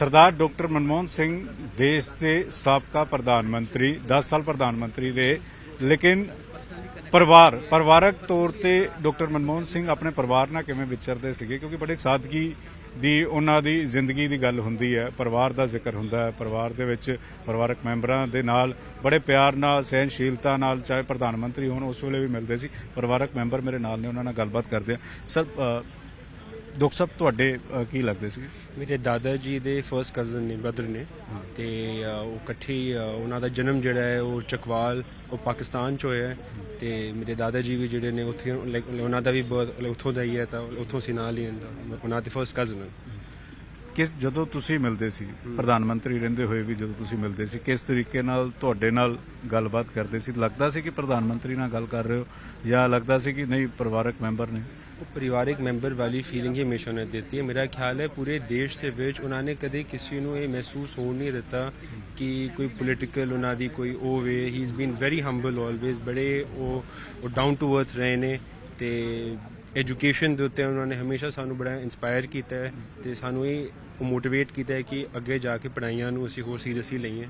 ਸਰਦਾਰ doctor Manmohan Singh, ਦੇਸ਼ ਦੇ ਸਾਬਕਾ ਪ੍ਰਧਾਨ ਮੰਤਰੀ 10 ਸਾਲ ਪ੍ਰਧਾਨ ਮੰਤਰੀ ਰਹੇ। ਲੇਕਿਨ ਪਰਿਵਾਰ, ਪਰਿਵਾਰਕ ਤੌਰ ਤੇ ਡਾਕਟਰ ਮਨਮੋਹਨ ਸਿੰਘ ਆਪਣੇ ਪਰਿਵਾਰ ਨਾਲ ਕਿਵੇਂ ਵਿਚਰਦੇ ਸੀਗੇ? ਕਿਉਂਕਿ ਬੜੇ ਸਾਦਗੀ ਦੀ ਉਹਨਾਂ ਦੀ ਜ਼ਿੰਦਗੀ ਦੀ ਗੱਲ ਹੁੰਦੀ ਹੈ। ਪਰਿਵਾਰ ਦਾ ਜ਼ਿਕਰ ਹੁੰਦਾ ਹੈ। ਪਰਿਵਾਰ ਦੇ ਵਿੱਚ ਪਰਿਵਾਰਕ ਮੈਂਬਰਾਂ ਦੇ ਨਾਲ ਬੜੇ ਪਿਆਰ ਨਾਲ ਸਹਿਨਸ਼ੀਲਤਾ ਨਾਲ ਚਾਹੇ ਪ੍ਰਧਾਨ ਮੰਤਰੀ ਹੋਣ, ਉਸ ਵੇਲੇ ਵੀ ਮਿਲਦੇ ਸੀ। ਪਰਿਵਾਰਕ ਮੈਂਬਰ ਮੇਰੇ ਨਾਲ ਨੇ, ਉਹਨਾਂ ਨਾਲ ਗੱਲਬਾਤ ਕਰਦੇ ਆ ਸਰ ਡਾਕਟਰ ਸਾਹਿਬ ਤੁਹਾਡੇ ਅ, ਕੀ ਲੱਗਦੇ ਸੀ ਮੇਰੇ ਦਾਦਾ ਜੀ ਦੇ ਫਰਸਟ ਕਜ਼ਨ ਨੇ ਬ੍ਰਦਰ ਨੇ। ਤੇ ਅ, ਉਹ ਇਕੱਠੇ ਹੀ, ਅ, ਉਹਨਾਂ ਦਾ ਜਨਮ ਜਿਹੜਾ ਹੈ ਉਹ ਚਕਵਾਲ ਉਹ ਪਾਕਿਸਤਾਨ ਚ ਹੋਇਆ ਹੈ। ਤੇ ਮੇਰੇ ਦਾਦਾ ਜੀ ਵੀ ਜਿਹੜੇ ਨੇ ਉੱਥੇ ਉਹਨਾਂ ਦਾ ਵੀ birth, like, ਉੱਥੋਂ ਦਾ ਹੀ ਹੈ ਤਾਂ ਉੱਥੋਂ ਸੀ ਨਾਲ ਹੀ ਉਹਨਾਂ ਦੇ ਫਰਸਟ ਕਜ਼ਨ ਕਿਸ ਜਦੋਂ ਤੁਸੀਂ ਮਿਲਦੇ ਸੀ ਪ੍ਰਧਾਨ ਮੰਤਰੀ ਰਹਿੰਦੇ ਹੋਏ ਵੀ ਜਦੋਂ ਤੁਸੀਂ ਮਿਲਦੇ ਸੀ ਕਿਸ ਤਰੀਕੇ ਨਾਲ ਤੁਹਾਡੇ ਨਾਲ ਗੱਲਬਾਤ ਕਰਦੇ ਸੀ? ਲੱਗਦਾ ਸੀ ਕਿ ਪ੍ਰਧਾਨ ਮੰਤਰੀ ਨਾਲ ਗੱਲ ਕਰ ਰਹੇ ਹੋ ਜਾਂ ਲੱਗਦਾ ਸੀ ਕਿ ਨਹੀਂ ਪਰਿਵਾਰਕ ਮੈਂਬਰ ਨੇ? ਪਰਿਵਾਰਿਕ ਮੈਂਬਰ ਵਾਲੀ ਫੀਲਿੰਗ ਹੀ ਹਮੇਸ਼ਾ ਉਹਨੇ ਦਿੱਤੀ ਹੈ। ਮੇਰਾ ਖਿਆਲ ਹੈ ਪੂਰੇ ਦੇਸ਼ ਦੇ ਵਿੱਚ ਉਹਨਾਂ ਨੇ ਕਦੇ ਕਿਸੇ ਨੂੰ ਇਹ ਮਹਿਸੂਸ ਹੋਣ ਨਹੀਂ ਦਿੱਤਾ ਕਿ ਕੋਈ ਪੋਲੀਟੀਕਲ ਉਹਨਾਂ ਦੀ ਕੋਈ ਉਹ way he is been very humble always ਬੜੇ ਉਹ ਉਹ ਡਾਊਨ ਟੂ ਅਰਥ ਰਹੇ ਨੇ ਤੇ ਐਜੂਕੇਸ਼ਨ ਦੇ ਉੱਤੇ ਉਹਨਾਂ ਨੇ ਹਮੇਸ਼ਾ ਸਾਨੂੰ ਬੜਾ ਇਨਸਪਾਇਰ ਕੀਤਾ ਹੈ ਤੇ ਸਾਨੂੰ ਇਹ ਮੋਟੀਵੇਟ ਕੀਤਾ ਹੈ ਕਿ ਅੱਗੇ ਜਾ ਕੇ ਪੜ੍ਹਾਈਆਂ ਨੂੰ ਅਸੀਂ ਹੋਰ ਸੀਰੀਅਸਲੀ ਲਈਏ।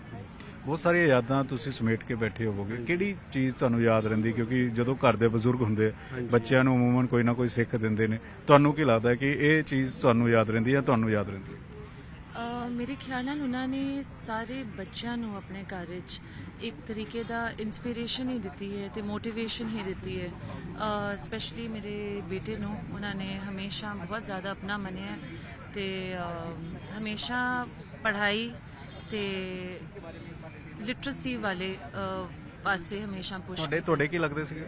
ਬਹੁਤ ਸਾਰੀਆਂ ਯਾਦਾਂ ਤੁਸੀਂ ਸਮੇਟ ਕੇ ਬੈਠੇ ਹੋਵੋਗੇ। ਕਿਹੜੀ ਚੀਜ਼ ਤੁਹਾਨੂੰ ਯਾਦ ਰਹਿੰਦੀ? ਕਿਉਂਕਿ ਜਦੋਂ ਘਰ ਦੇ ਬਜ਼ੁਰਗ ਹੁੰਦੇ ਆ, ਬੱਚਿਆਂ ਨੂੰ ਅਮੂਮਨ ਕੋਈ ਨਾ ਕੋਈ ਸਿੱਖ ਦਿੰਦੇ ਨੇ। ਤੁਹਾਨੂੰ ਕੀ ਲੱਗਦਾ ਕਿ ਇਹ ਚੀਜ਼ ਤੁਹਾਨੂੰ ਯਾਦ ਰਹਿੰਦੀ ਹੈ ਤੁਹਾਨੂੰ ਯਾਦ ਰਹਿੰਦੀ? ਹੈ ਮੇਰੇ ਖਿਆਲ ਨਾਲ ਉਹਨਾਂ ਨੇ ਸਾਰੇ ਬੱਚਿਆਂ ਨੂੰ ਆਪਣੇ ਘਰ ਵਿੱਚ ਇੱਕ ਤਰੀਕੇ ਦਾ ਇਨਸਪੀਰੇਸ਼ਨ ਹੀ ਦਿੱਤੀ ਹੈ ਤੇ ਮੋਟੀਵੇਸ਼ਨ ਹੀ ਦਿੱਤੀ ਹੈ। ਸਪੈਸ਼ਲੀ ਮੇਰੇ ਬੇਟੇ ਨੂੰ ਉਹਨਾਂ ਨੇ ਹਮੇਸ਼ਾ ਬਹੁਤ ਜ਼ਿਆਦਾ ਆਪਣਾ ਮੰਨਿਆ ਹੈ ਤੇ ਹਮੇਸ਼ਾ ਪੜ੍ਹਾਈ ਤੇ ਲਿਟਰੇਸੀ ਵਾਲੇ ਪਾਸੇ ਹਮੇਸ਼ਾ ਪੁਸ਼ ਤੁਹਾਡੇ ਤੁਹਾਡੇ ਕੀ ਲੱਗਦੇ ਸੀਗੇ?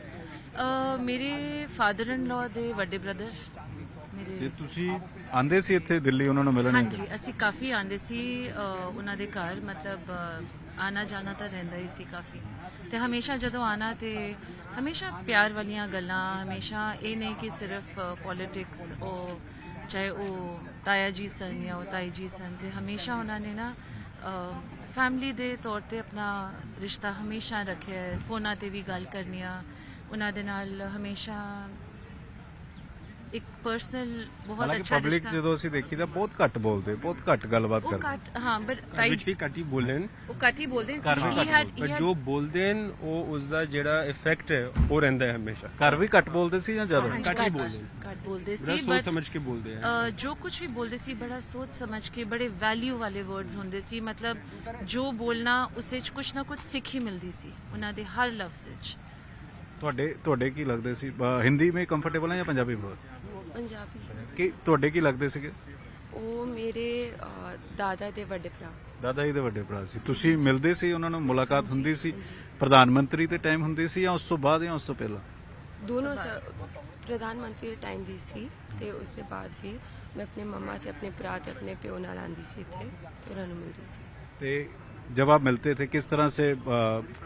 ਮੇਰੇ ਫਾਦਰ ਇਨ ਲਾ ਦੇ ਵੱਡੇ ਬ੍ਰਦਰ ਮੇਰੇ ਜੇ ਤੁਸੀਂ ਆਂਦੇ ਸੀ ਇੱਥੇ ਦਿੱਲੀ ਉਹਨਾਂ ਨੂੰ ਮਿਲਣ? ਹਾਂਜੀ ਅਸੀਂ ਕਾਫੀ ਆਂਦੇ ਸੀ ਅ, ਉਹਨਾਂ ਦੇ ਘਰ ਮਤਲਬ ਆਣਾ ਜਾਣਾ ਤਾਂ ਰਹਿੰਦਾ ਹੀ ਸੀ ਕਾਫੀ। ਤੇ ਹਮੇਸ਼ਾ ਜਦੋਂ ਆਣਾ ਤੇ ਹਮੇਸ਼ਾ ਪਿਆਰ ਵਾਲੀਆਂ ਗੱਲਾਂ ਹਮੇਸ਼ਾ ਇਹ ਨਹੀਂ ਕਿ ਸਿਰਫ ਪੋਲਿਟਿਕਸ ਉਹ ਚਾਹੇ ਉਹ ਤਾਇਆ ਜੀ ਸਨ ਜਾਂ ਉਹ ਤਾਈ ਜੀ ਸਨ ਤੇ ਹਮੇਸ਼ਾ ਉਹਨਾਂ ਨੇ ਨਾ ਫੈਮਿਲੀ ਦੇ ਤੌਰ ਤੇ ਆਪਣਾ ਰਿਸ਼ਤਾ ਹਮੇਸ਼ਾ ਰੱਖਿਆ ਹੈ। ਫੋਨਾਂ ਤੇ ਵੀ ਗੱਲ ਕਰਨੀਆਂ, ਉਹਨਾਂ ਦੇ ਨਾਲ ਹਮੇਸ਼ਾ ਇੱਕ ਪਰਸਨਲ ਬਹੁਤ ਹਾਲਾਂਕਿ ਅੱਛਾ ਪਬਲਿਕ ਰਿਸ਼ਤਾ। ਜਦੋਂ ਅਸੀਂ ਦੇਖੀ ਤਾਂ ਬਹੁਤ ਘੱਟ ਬੋਲਦੇ ਬਹੁਤ ਘੱਟ ਗੱਲਬਾਤ ਉਹ ਕਰਦੇ। ਘੱਟ ਹਾਂ ਬਟ ਵਿੱਚ ਵੀ ਘੱਟ ਹੀ ਬੋਲਣ ਉਹ ਘੱਟ ਹੀ ਬੋਲਦੇ ਘਰ ਵੀ he ਘੱਟ ਪਰ he had- ਜੋ ਬੋਲਦੇ ਨੇ ਉਹ ਉਸ ਦਾ ਜਿਹੜਾ ਇਫੈਕਟ ਹੈ ਉਹ ਰਹਿੰਦਾ ਹੈ ਹਮੇਸ਼ਾ। ਘਰ ਵੀ ਘੱਟ ਬੋਲਦੇ ਸੀ ਜਾਂ ਜ਼ਿਆਦਾ? ਹਾਂਜੀ, ਘੱਟ ਹੀ ਬੋਲਦੇ। ਘੱਟ ਬੋਲਦੇ ਬੜਾ ਸੀ ਸੋਚ ਬਟ ਸਮਝ ਕੇ ਬੋਲਦੇ ਆ। ਜੋ ਕੁਝ ਵੀ ਬੋਲਦੇ ਸੀ ਬੜਾ ਸੋਚ ਸਮਝ ਕੇ ਬੜੇ ਵੈਲਿਊ ਵਾਲੇ ਵਰਡਸ ਹੁੰਦੇ ਸੀ। ਮਤਲਬ ਜੋ ਬੋਲਣਾ ਉਸੇ ਚ ਕੁਝ ਨਾ ਕੁਝ ਸਿੱਖ ਹੀ ਮਿਲਦੀ ਸੀ ਉਹਨਾਂ ਦੇ ਹਰ ਲਫ਼ਜ਼ ਵਿੱਚ। ਤੁਹਾਡੇ ਤੁਹਾਡੇ ਕੀ ਲੱਗਦੇ ਸੀ? ਅ, ਹਿੰਦੀ ਵਿੱਚ ਕੰਫਰਟੇਬਲ ਹੈ ਜਾਂ ਪੰਜਾਬੀ ਵਿੱਚ ਪੰਜਾਬੀ। ਕੀ ਤੁਹਾਡੇ ਕੀ ਲੱਗਦੇ ਸੀਗੇ? ਉਹ ਮੇਰੇ ਅਹ, ਦਾਦਾ ਦੇ ਵੱਡੇ ਭਰਾ। ਦਾਦਾ ਜੀ ਦੇ ਵੱਡੇ ਭਰਾ ਸੀ। ਤੁਸੀਂ ਮਿਲਦੇ ਸੀ ਉਹਨਾਂ ਨੂੰ ਮੁਲਾਕਾਤ ਹੁੰਦੀ ਸੀ? ਪ੍ਰਧਾਨ ਮੰਤਰੀ ਦੇ ਟਾਈਮ ਹੁੰਦੀ ਸੀ ਜਾਂ ਉਸ ਤੋਂ ਬਾਅਦ ਜਾਂ ਉਸ ਤੋਂ ਪਹਿਲਾਂ? ਦੋਨੋਂ ਸ- ਪ੍ਰਧਾਨ ਮੰਤਰੀ ਦੇ ਟਾਈਮ ਵੀ ਸੀ ਤੇ ਉਸ ਦੇ ਬਾਅਦ ਵੀ ਮੈਂ ਆਪਣੇ ਮੰਮਾ ਤੇ ਆਪਣੇ ਭਰਾ ਤੇ ਆਪਣੇ ਪਿਓ ਨਾਲ ਆਂਦੀ ਸੀ ਇੱਥੇ ਤੇ ਉਹਨਾਂ ਨੂੰ ਮਿਲਦੀ ਸੀ। ਤੇ जब आप मिलते थे किस तरह से अ,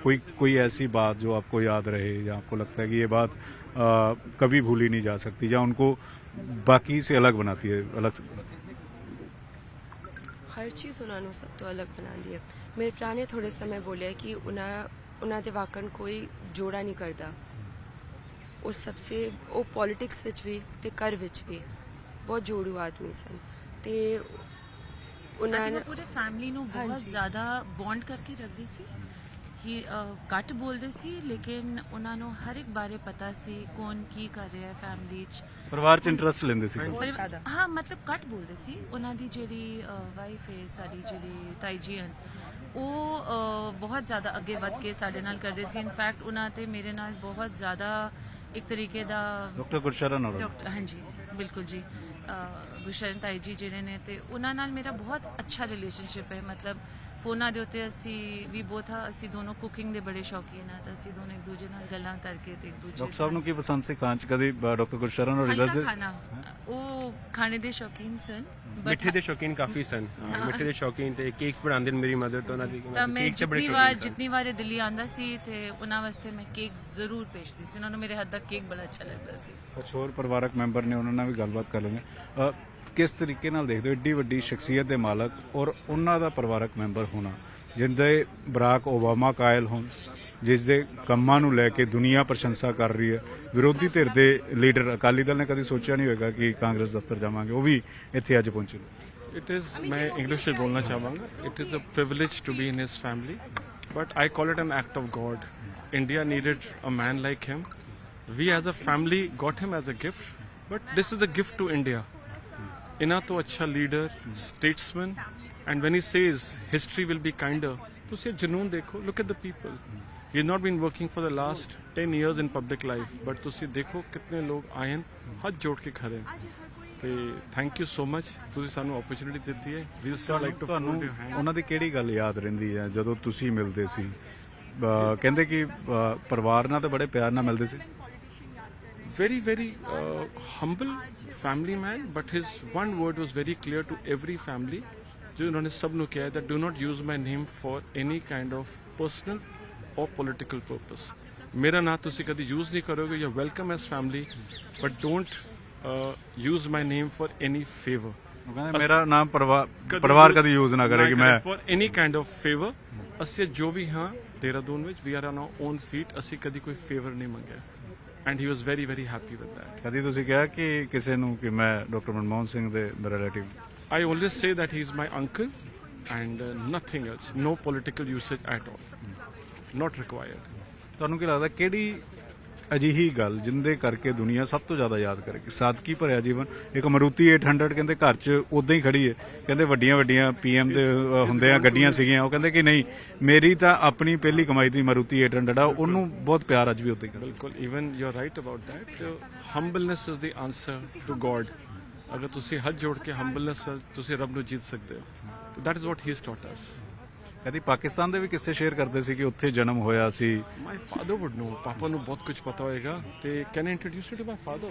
कोई कोई ऐसी बात जो आपको याद रहे या आपको लगता है कि ये बात अ, कभी भूली नहीं जा सकती या उनको बाकी से अलग बनाती है अलग ਹਰ ਚੀਜ਼ ਉਹਨਾਂ ਨੂੰ ਸਭ ਤੋਂ ਅਲੱਗ ਬਣਾਉਂਦੀ ਹੈ ਮੇਰੇ ਭਰਾ ਨੇ ਥੋੜੇ ਸਮੇਂ ਬੋਲਿਆ ਕਿ ਉਹਨਾਂ ਉਹਨਾਂ ਦੇ ਵਾਕਣ ਕੋਈ ਜੋੜਾ ਨਹੀਂ ਕਰਦਾ ਉਹ ਸਭ ਸੇ ਉਹ ਪੋਲਿਟਿਕਸ ਵਿੱਚ ਵੀ ਤੇ ਕਰ ਵਿੱਚ ਵੀ ਬਹੁਤ ਜੋੜੂ ਆਦਮੀ ਸਨ ਤੇ ਉਹਨਾਂ ਨੇ ਪੂਰੇ ਫੈਮਿਲੀ ਨੂੰ ਬਹੁਤ। ਜ਼ਿਆਦਾ ਬੌਂਡ ਕਰਕੇ ਰੱਖਦੀ ਸੀ। ਹੀ ਘੱਟ ਬੋਲਦੇ ਸੀ ਲੇਕਿਨ ਉਹਨਾਂ ਨੂੰ ਹਰ ਇੱਕ ਬਾਰੇ ਪਤਾ ਸੀ ਕੌਣ ਕੀ ਕਰ ਰਿਹਾ ਹੈ ਫੈਮਿਲੀ 'ਚ। ਪਰਿਵਾਰ ਚ ਇੰਟਰਸਟ ਲੈਂਦੇ ਸੀ। ਪਰ- ਹਾਂ ਮਤਲਬ ਘੱਟ ਬੋਲਦੇ ਸੀ। ਉਹਨਾਂ ਦੀ ਜਿਹੜੀ ਵਾਈਫ ਹੈ ਸਾਡੀ ਜਿਹੜੀ ਤਾਈ ਜੀ ਹਨ ਉਹ ਬਹੁਤ ਜ਼ਿਆਦਾ ਅੱਗੇ ਵੱਧ ਕੇ ਸਾਡੇ ਨਾਲ ਕਰਦੇ ਸੀ। ਇਨਫੈਕਟ ਉਹਨਾਂ ਤੇ ਮੇਰੇ ਨਾਲ ਬਹੁਤ ਜ਼ਿਆਦਾ ਇੱਕ ਤਰੀਕੇ ਦਾ ਡਾਕਟਰ ਗੁਰਸ਼ਰਨ ਹੋਰ ਡਾਕਟਰ ਹਾਂਜੀ ਬਿਲਕੁਲ ਜੀ। ਅਹ, ਤਾਈ ਜੀ ਜਿਹੜੇ ਨੇ ਤੇ ਉਹਨਾਂ ਨਾਲ ਮੇਰਾ ਬਹੁਤ ਅੱਛਾ ਰਿਲੇਸ਼ਨਸ਼ਿਪ ਹੈ। ਮਤਲਬ ਫੋਨਾਂ ਦੇ ਉੱਤੇ ਅਸੀਂ ਵੀ ਬਹੁਤ ਹਾਂ ਅਸੀਂ ਦੋਨੋਂ ਕੁਕਿੰਗ ਦੇ ਬੜੇ ਸ਼ੌਕੀਨ ਆ ਤਾਂ ਅਸੀਂ ਦੋਨੋਂ ਇੱਕ ਦੂਜੇ ਨਾਲ ਗੱਲਾਂ ਕਰਕੇ ਤੇ ਇੱਕ ਦੂਜੇ ਡਾਕਟਰ ਸਾਹਿਬ ਨੂੰ ਕੀ ਪਸੰਦ ਸੀ ਖਾਣ ਚ? ਕਦੀ ਡਾਕਟਰ ਗੁਰਸ਼ਰਨ ਹੋਰ ਹਲਕਾ ਦੱਸਦੇ ਖਾਣਾ। ਉਹ ਖਾਣੇ ਦੇ ਸ਼ੌਕੀਨ ਸਨ but ਮਿੱਠੇ ਦੇ ਸ਼ੌਕੀਨ ਕਾਫੀ ਸਨ। ਹਾਂ, ਮਿੱਠੇ ਦੇ ਸ਼ੌਕੀਨ ਤੇ ਕੇਕਸ ਬਣਾਉਂਦੇ ਨੇ ਮੇਰੀ ਮਦਰ ਤੋਂ ਉਹਨਾਂ ਦੀ ਤਾਂ ਮੈਂ ਕੇਕ ਚ ਬੜੇ ਜਿੰਨੀ ਵਾਰ ਸ਼ੌਕੀਨ ਸਨ। ਜਿੰਨੀ ਵਾਰ ਇਹ ਦਿੱਲੀ ਆਂਦਾ ਸੀ ਤੇ ਉਹਨਾਂ ਵਾਸਤੇ ਮੈਂ ਕੇਕ ਜ਼ਰੂਰ ਭੇਜਦੀ ਸੀ। ਉਹਨਾਂ ਨੂੰ ਮੇਰੇ ਹੱਥ ਦਾ ਕੇਕ ਬੜਾ ਅੱਛਾ ਲੱਗਦਾ ਸੀ। ਕੁਝ ਹੋਰ ਪਰਿਵਾਰਕ ਮੈਂਬਰ ਨੇ ਉਹਨਾਂ ਨਾਲ ਵੀ ਗੱਲਬਾਤ ਕਰ ਅ, ਕਿਸ ਤਰੀਕੇ ਨਾਲ ਦੇਖਦੇ ਹੋ ਏਡੀ ਵੱਡੀ ਸ਼ਖਸੀਅਤ ਦੇ ਮਾਲਕ ਔਰ ਉਹਨਾਂ ਦਾ ਪਰਿਵਾਰਕ ਮੈਂਬਰ ਹੋਣਾ, ਜਿੰਦੇ ਬਰਾਕ ਓਬਾਮਾ ਕਾਇਲ ਹੋਣ ਜਿਸ ਦੇ ਕੰਮਾਂ ਨੂੰ ਲੈ ਕੇ ਦੁਨੀਆ ਪ੍ਰਸ਼ੰਸਾ ਕਰ ਰਹੀ ਹੈ, ਵਿਰੋਧੀ ਧਿਰ ਦੇ ਲੀਡਰ, ਅਕਾਲੀ ਦਲ ਨੇ ਕਦੀ ਸੋਚਿਆ ਨਹੀਂ ਹੋਏਗਾ ਕਿ ਕਾਂਗਰਸ ਦਫ਼ਤਰ ਜਾਵਾਂਗੇ, ਉਹ ਵੀ ਇੱਥੇ ਅੱਜ ਪਹੁੰਚੇ ਇਟ ਇਜ਼ ਮੈਂ ਇੰਗਲਿਸ਼ ਵਿੱਚ ਬੋਲਣਾ ਚਾਹਾਂਗਾ। It is a privilege to be in his family but I call it an act of God India needed a man like him we as a family got him as a gift, but this is the gift to india. ਇਹਨਾਂ ਤੋਂ ਅੱਛਾ leader statesman and when he says history will be kinder ਤੁਸੀਂ ਜਨੂਨ ਦੇਖੋ look at the people you not been working for the last 10 years in public life but ਤੁਸੀਂ ਦੇਖੋ ਕਿੰਨੇ ਲੋਕ ਆਏ ਹਨ ਹੱਥ ਜੋੜ ਕੇ ਖੜੇ ਤੇ ਥੈਂਕ ਯੂ ਸੋ ਮਚ ਤੁਸੀਂ ਸਾਨੂੰ ਓਪਰਚ्युनिटी ਦਿੱਤੀ ਹੈ ਵੀ ਸਟਾਰ ਲਾਈਕ ਟੂ ਤੁਹਾਨੂੰ ਉਹਨਾਂ ਦੀ ਕਿਹੜੀ ਗੱਲ ਯਾਦ ਰਹਿੰਦੀ ਹੈ ਜਦੋਂ ਤੁਸੀਂ ਮਿਲਦੇ ਸੀ ਕਹਿੰਦੇ ਕਿ ਪਰਿਵਾਰ ਨਾਲ ਤਾਂ ਬੜੇ ਪਿਆਰ ਨਾਲ ਮਿਲਦੇ ਸੀ very, very uh, humble family man, but his one word was very clear to every family. ਜੋ ਉਹਨਾਂ ਨੇ ਸਭ ਨੂੰ that do not use my name for any kind of personal or political purpose. ਮੇਰਾ ਨਾਂ ਤੁਸੀਂ ਕਦੀ ਯੂਜ਼ ਨਹੀਂ ਕਰੋਗੇ you welcome as family but don't use my name for any favour ਉਹ ਕਹਿੰਦਾ ਮੇਰਾ ਨਾਮ ਪਰਿਵਾਰ ਕਦੀ ਯੂਜ਼ ਨਾ ਕਰੇ ਕਿ ਮੈਂ for any kind of favour ਅਸੀਂ ਜੋ ਵੀ ਹਾਂ ਦੇਹਰਾਦੂਨ ਵਿੱਚ we are on our own feet ਅਸੀਂ ਕਦੀ ਕੋਈ ਫੇਵਰ ਨਹੀਂ ਮੰਗਿਆ and he was very very happy with that ਕਦੀ ਤੁਸੀਂ ਕਿਹਾ ਕਿ ਕਿਸੇ ਨੂੰ ਕਿ ਮੈਂ ਡਾਕਟਰ ਮਨਮੋਹਨ ਸਿੰਘ ਦੇ relative I always say that he's my uncle and uh, nothing else. No political usage at all. Not required. ਤੁਹਾਨੂੰ ਕੀ ਲੱਗਦਾ ਕਿਹੜੀ ਅਜਿਹੀ ਗੱਲ ਜਿੰਦੇ ਕਰਕੇ ਦੁਨੀਆ ਸਭ ਤੋਂ ਜ਼ਿਆਦਾ ਯਾਦ ਕਰੇਗੀ ਸਾਦਗੀ ਭਰਿਆ ਜੀਵਨ ਇੱਕ ਮਰੂਤੀ 800 ਕਹਿੰਦੇ ਘਰ 'ਚ ਉਦਾਂ ਹੀ ਖੜੀ ਹੈ ਕਹਿੰਦੇ ਵੱਡੀਆਂ ਵੱਡੀਆਂ ਪੀਐਮ ਦੇ ਹੁੰਦੇ ਆ ਗੱਡੀਆਂ ਸੀਗੀਆਂ ਉਹ ਕਹਿੰਦੇ ਕਿ ਨਹੀਂ ਮੇਰੀ ਤਾਂ ਆਪਣੀ ਪਹਿਲੀ ਕਮਾਈ ਦੀ ਮਰੂਤੀ 800 ਆ ਉਹਨੂੰ ਬਹੁਤ ਪਿਆਰ ਅੱਜ ਵੀ ਉਦਾਂ ਹੀ ਕਰਦਾ ਬਿਲਕੁਲ even you're right about that. Uh, humbleness is the answer to God. ਅਗਰ ਤੁਸੀਂ ਹੱਥ ਜੋੜ ਕੇ humbleness ਤੁਸੀਂ ਰੱਬ ਨੂੰ ਜਿੱਤ ਸਕਦੇ ਹੋ that is what he's taught us. ਕਦੀ ਪਾਕਿਸਤਾਨ ਦੇ ਵੀ ਕਿੱਸੇ ਸ਼ੇਅਰ ਕਰਦੇ ਸੀ ਕਿ ਉੱਥੇ ਜਨਮ ਹੋਇਆ ਸੀ? My father would know. ਪਾਪਾ ਨੂੰ ਬਹੁਤ ਕੁਝ ਪਤਾ ਹੋਏਗਾ। ਤੇ I introduce you to my father?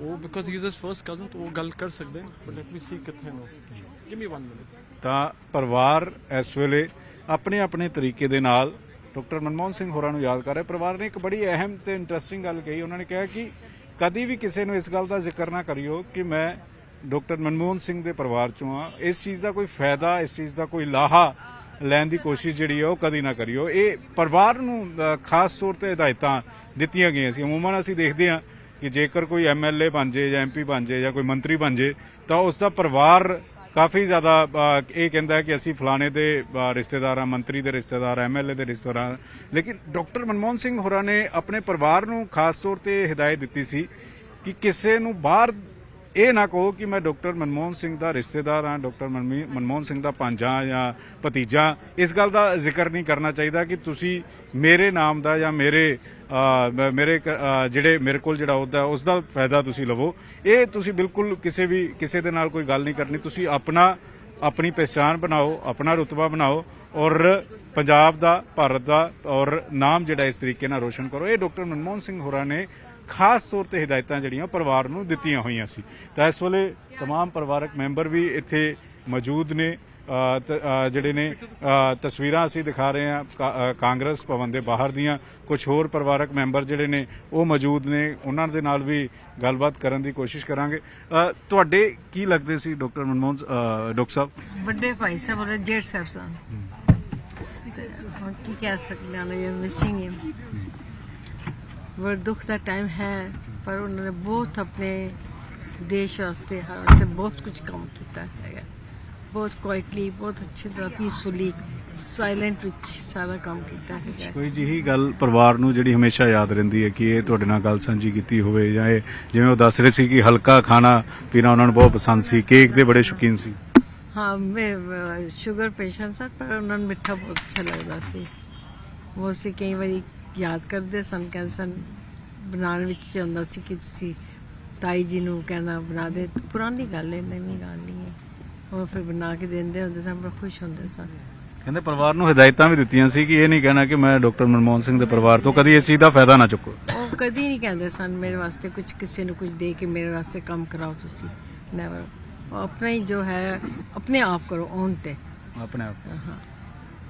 ਉਹ because he is his first cousin ਤਾਂ ਉਹ ਗੱਲ ਕਰ ਸਕਦੇ ਬਟ ਲੈਟ ਮੀ ਸੀ ਕਿੱਥੇ ਨੂੰ give me one minute. ਤਾਂ ਪਰਿਵਾਰ ਇਸ ਵੇਲੇ ਆਪਣੇ ਆਪਣੇ ਤਰੀਕੇ ਦੇ ਨਾਲ ਡਾਕਟਰ ਮਨਮੋਹਨ ਸਿੰਘ ਹੋਰਾਂ ਨੂੰ ਯਾਦ ਕਰ ਰਿਹਾ। ਪਰਿਵਾਰ ਨੇ ਇੱਕ ਬੜੀ ਅਹਿਮ ਤੇ ਇੰਟਰਸਟਿੰਗ ਗੱਲ ਕਹੀ। ਉਹਨਾਂ ਨੇ ਕਿਹਾ ਕਿ ਕਦੀ ਵੀ ਕਿਸੇ ਨੂੰ ਇਸ ਗੱਲ ਦਾ ਜ਼ਿਕਰ ਨਾ ਕਰਿਓ ਕਿ ਮੈਂ ਡਾਕਟਰ ਮਨਮੋਹਨ ਸਿੰਘ ਦੇ ਪਰਿਵਾਰ ਚੋਂ ਆ ਇਸ ਚੀਜ਼ ਦਾ ਕੋਈ ਫਾਇਦਾ ਇਸ ਚੀਜ਼ ਦਾ ਕੋਈ ਲਾਹਾ ਲੈਣ ਦੀ ਕੋਸ਼ਿਸ਼ ਜਿਹੜੀ ਹੈ ਉਹ ਕਦੀ ਨਾ ਕਰਿਓ। ਇਹ ਪਰਿਵਾਰ ਨੂੰ ਖਾਸ ਤੌਰ ਤੇ ਹਦਾਇਤਾਂ ਦਿੱਤੀਆਂ ਗਈਆਂ ਸੀ। ਅਮੂਮਨ ਅਸੀਂ ਦੇਖਦੇ ਹਾਂ ਕਿ ਜੇਕਰ ਕੋਈ ਐਮਐਲਏ ਬਣ ਜੇ ਜਾਂ ਐਮਪੀ ਬਣ ਜੇ ਜਾਂ ਕੋਈ ਮੰਤਰੀ ਬਣ ਜੇ ਤਾਂ ਉਸ ਦਾ ਪਰਿਵਾਰ ਕਾਫੀ ਜ਼ਿਆਦਾ ਇਹ ਕਹਿੰਦਾ ਕਿ ਅਸੀਂ ਫਲਾਣੇ ਦੇ ਅ, ਰਿਸ਼ਤੇਦਾਰ ਹਾਂ ਮੰਤਰੀ ਦੇ ਰਿਸ਼ਤੇਦਾਰ ਐਮਐਲਏ ਦੇ ਰਿਸ਼ਤੇਦਾਰ। ਲੇਕਿਨ ਡਾਕਟਰ ਮਨਮੋਹਨ ਸਿੰਘ ਹੋਰਾਂ ਨੇ ਆਪਣੇ ਪਰਿਵਾਰ ਨੂੰ ਖਾਸ ਤੌਰ ਤੇ ਹਦਾਇਤ ਦਿੱਤੀ ਸੀ ਕਿ ਕਿਸੇ ਨੂੰ ਬਾਹਰ ਇਹ ਨਾ ਕਹੋ ਕਿ ਮੈਂ ਡਾਕਟਰ ਮਨਮੋਹਨ ਸਿੰਘ ਦਾ ਰਿਸ਼ਤੇਦਾਰ ਹਾਂ, ਡਾਕਟਰ ਮਨਮੀ- ਮਨਮੋਹਨ ਸਿੰਘ ਦਾ ਭਾਂਜਾ ਜਾਂ ਭਤੀਜਾ। ਇਸ ਗੱਲ ਦਾ ਜ਼ਿਕਰ ਨਹੀਂ ਕਰਨਾ ਚਾਹੀਦਾ ਕਿ ਤੁਸੀਂ ਮੇਰੇ ਨਾਮ ਦਾ ਜਾਂ ਮੇਰੇ ਮੇਰੇ ਜਿਹੜੇ ਮੇਰੇ ਕੋਲ ਜਿਹੜਾ ਉਹਦਾ ਉਸ ਦਾ ਫਾਇਦਾ ਤੁਸੀਂ ਲਵੋ। ਇਹ ਤੁਸੀਂ ਬਿਲਕੁਲ ਕਿਸੇ ਵੀ, ਕਿਸੇ ਦੇ ਨਾਲ ਕੋਈ ਗੱਲ ਨਹੀਂ ਕਰਨੀ। ਤੁਸੀਂ ਆਪਣਾ, ਆਪਣੀ ਪਛਾਣ ਬਣਾਓ, ਆਪਣਾ ਰੁਤਬਾ ਬਣਾਓ ਔਰ ਪੰਜਾਬ ਦਾ, ਭਾਰਤ ਦਾ ਔਰ ਨਾਮ ਜਿਹੜਾ ਇਸ ਤਰੀਕੇ ਨਾਲ ਰੋਸ਼ਨ ਕਰੋ। ਇਹ ਡਾਕਟਰ ਮਨਮੋਹਨ ਸਿੰਘ ਹੋਰਾਂ ਨੇ ਖਾਸ ਤੌਰ ਤੇ ਹਦਾਇਤਾਂ ਜਿਹੜੀਆਂ ਪਰਿਵਾਰ ਨੂੰ ਦਿੱਤੀਆਂ ਹੋਈਆਂ ਸੀ ਤਾਂ ਇਸ ਵੇਲੇ तमाम ਪਰਿਵਾਰਕ ਮੈਂਬਰ ਵੀ ਇੱਥੇ ਮੌਜੂਦ ਨੇ ਅ, ਤ- ਅ, ਜਿਹੜੇ ਨੇ ਅ, ਤਸਵੀਰਾਂ ਅਸੀਂ ਦਿਖਾ ਰਹੇ ਹਾਂ ਕਾ- ਅ, ਕਾਂਗਰਸ ਭਵਨ ਦੇ ਬਾਹਰ ਦੀਆਂ ਕੁਝ ਹੋਰ ਪਰਿਵਾਰਕ ਮੈਂਬਰ ਜਿਹੜੇ ਨੇ ਉਹ ਮੌਜੂਦ ਨੇ ਉਹਨਾਂ ਦੇ ਨਾਲ ਵੀ ਗੱਲਬਾਤ ਕਰਨ ਦੀ ਕੋਸ਼ਿਸ਼ ਕਰਾਂਗੇ ਅ, ਤੁਹਾਡੇ ਕੀ ਲੱਗਦੇ ਸੀ ਡਾਕਟਰ ਮਨਮੋਹਨ ਅ, ਡਾਕਟਰ ਸਾਹਿਬ ਵੱਡੇ ਭਾਈ ਸਾਹਿਬ ਉਹਦੇ ਜੇਠ ਸਾਹਿਬ ਸਨ ਤੇ ਹੁਣ ਕੀ ਕਹਿ ਸਕਦੇ ਹਾਂ ਯੂ ਮਿਸਿੰਗ ਹਿਮ ਬੜਾ ਦੁੱਖ ਦਾ ਟਾਈਮ ਹੈ ਪਰ ਉਹਨਾਂ ਨੇ ਬਹੁਤ ਆਪਣੇ ਦੇਸ਼ ਵਾਸਤੇ ਹਰ ਵਾਸਤੇ ਬਹੁਤ ਕੁਝ ਕੰਮ ਕੀਤਾ ਹੈਗਾ। ਬਹੁਤ ਕੁਆਇਟਲੀ ਬਹੁਤ ਅੱਛੀ ਤਰ੍ਹਾਂ ਪੀਸਫੁਲੀ ਸਾਇਲੈਂਟ ਵਿੱਚ ਸਾਰਾ ਕੰਮ ਕੀਤਾ ਹੈਗਾ। ਕੋਈ ਜਿਹੀ ਗੱਲ ਪਰਿਵਾਰ ਨੂੰ ਜਿਹੜੀ ਹਮੇਸ਼ਾ ਯਾਦ ਰਹਿੰਦੀ ਹੈ ਕਿ ਇਹ ਤੁਹਾਡੇ ਨਾਲ ਗੱਲ ਸਾਂਝੀ ਕੀਤੀ ਹੋਵੇ ਜਾਂ ਇਹ ਜਿਵੇਂ ਉਹ ਦੱਸ ਰਹੇ ਸੀ ਕਿ ਹਲਕਾ ਖਾਣਾ ਪੀਣਾ ਉਹਨਾਂ ਨੂੰ ਬਹੁਤ ਪਸੰਦ ਸੀ ਕੇਕ ਦੇ ਬੜੇ ਸ਼ੌਕੀਨ ਸੀ। ਹਾਂ ਮੈਂ ਸ਼ੂਗਰ ਪੇਸ਼ੈਂਟ ਸੀ ਪਰ ਉਹਨਾਂ ਨੂੰ ਮਿੱਠਾ ਬਹੁਤ ਅੱਛਾ ਲੱਗਦਾ ਸੀ। ਉਹ ਸੀ ਕਈ ਵਾਰੀ ਯਾਦ ਕਰਦੇ ਸਨ ਕਹਿੰਦੇ ਸਨ ਬਣਾਉਣ ਵਿੱਚ ਚਾਹੁੰਦਾ ਸੀ ਕਿ ਤੁਸੀਂ ਤਾਈ ਜੀ ਨੂੰ ਕਹਿਣਾ ਬਣਾ ਦੇ ਪੁਰਾਣੀ ਗੱਲ ਹੈ ਨਵੀਂ ਗੱਲ ਨਹੀਂ ਹੈ। ਉਹ ਫਿਰ ਬਣਾ ਕੇ ਦਿੰਦੇ ਹੁੰਦੇ ਸਨ ਬੜਾ ਖੁਸ਼ ਹੁੰਦੇ ਸਨ। ਕਹਿੰਦੇ ਪਰਿਵਾਰ ਨੂੰ ਹਦਾਇਤਾਂ ਵੀ ਦਿੱਤੀਆਂ ਸੀ ਕਿ ਇਹ ਨਹੀਂ ਕਹਿਣਾ ਕਿ ਮੈਂ ਡਾਕਟਰ ਮਨਮੋਹਨ ਸਿੰਘ ਦੇ ਪਰਿਵਾਰ ਤੋਂ ਕਦੀ ਇਸ ਚੀਜ਼ ਦਾ ਫਾਇਦਾ ਨਾ ਚੁੱਕੋ। ਉਹ ਕਦੀ ਨਹੀਂ ਕਹਿੰਦੇ ਸਨ ਮੇਰੇ ਵਾਸਤੇ ਕੁਝ ਕਿਸੇ ਨੂੰ ਕੁਝ ਦੇ ਕੇ ਮੇਰੇ ਵਾਸਤੇ ਕੰਮ ਕਰਾਓ ਤੁਸੀਂ ਨੈਵਰ ਆਪਣਾ ਹੀ ਜੋ ਹੈ ਆਪਣੇ ਆਪ ਕਰੋ ਔਨ ਤੇ। ਆਪਣੇ ਆਪ। ਹਾਂ।